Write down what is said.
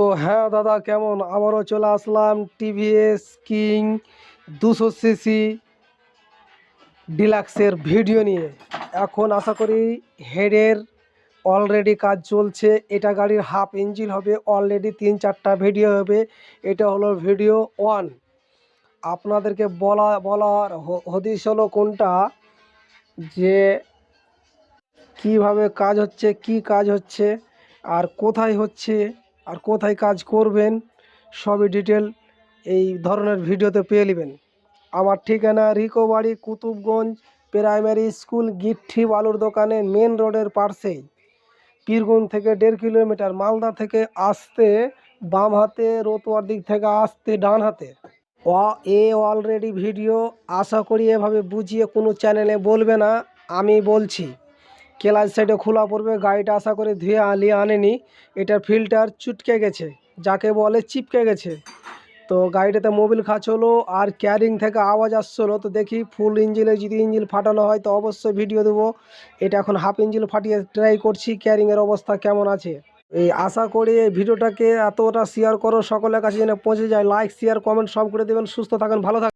তো হ্যাঁ দাদা, কেমন? আবারও চলে আসলাম টিভিএস কিং দুশো সিসি ডিলাক্সের ভিডিও নিয়ে। এখন আশা করি হেডের অলরেডি কাজ চলছে। এটা গাড়ির হাফ ইঞ্জিন হবে অলরেডি তিন চারটা ভিডিও হবে। এটা হলো ভিডিও ওয়ান আপনাদেরকে বলা, বলার হ- হদিশ হলো কোনটা? যে কীভাবে কাজ হচ্ছে, কি কাজ হচ্ছে, আর কোথায় হচ্ছে আর কোথায় কাজ করবেন, সবই ডিটেল এই ধরনের ভিডিওতে পেয়ে নেবেন। আমার ঠিকানা রিকোবাড়ি, কুতুবগঞ্জ প্রাইমারি স্কুল, গিট্টি বালুর দোকানে, মেন রোডের পাশেই পীরগঞ্জ থেকে দেড় কিলোমিটার মালদা থেকে আসতে, বাম হাতে রতুয়ার দিক থেকে আসতে, ডান হাতে। এ অলরেডি ভিডিও আশা করি এভাবে বুঝিয়ে কোনো চ্যানেলে বলবে না, আমি বলছি। কেলাস সাইডে খোলা পড়বে, গাড়িটা আশা করে ধুয়ে আলিয়ে আনেনি। এটার ফিল্টার চুটকে গেছে, যাকে বলে চিপকে গেছে। তো গাড়িটাতে মোবিল খাঁচ হলো আর ক্যারিং থেকে আওয়াজ আসছিল তো দেখি ফুল ইঞ্জিনে যদি ইঞ্জিন ফাটানো হয়, তো অবশ্যই ভিডিও দেবো। এটা এখন হাফ ইঞ্জিন ফাটিয়ে ট্রাই করছি ক্যারিংয়ের অবস্থা কেমন আছে। এই আশা করি এই ভিডিওটাকে এতটা শেয়ার করো, সকলের কাছে যেন পৌঁছে যায়। লাইক শেয়ার কমেন্ট সব করে দেবেন। সুস্থ থাকেন, ভালো থাকেন।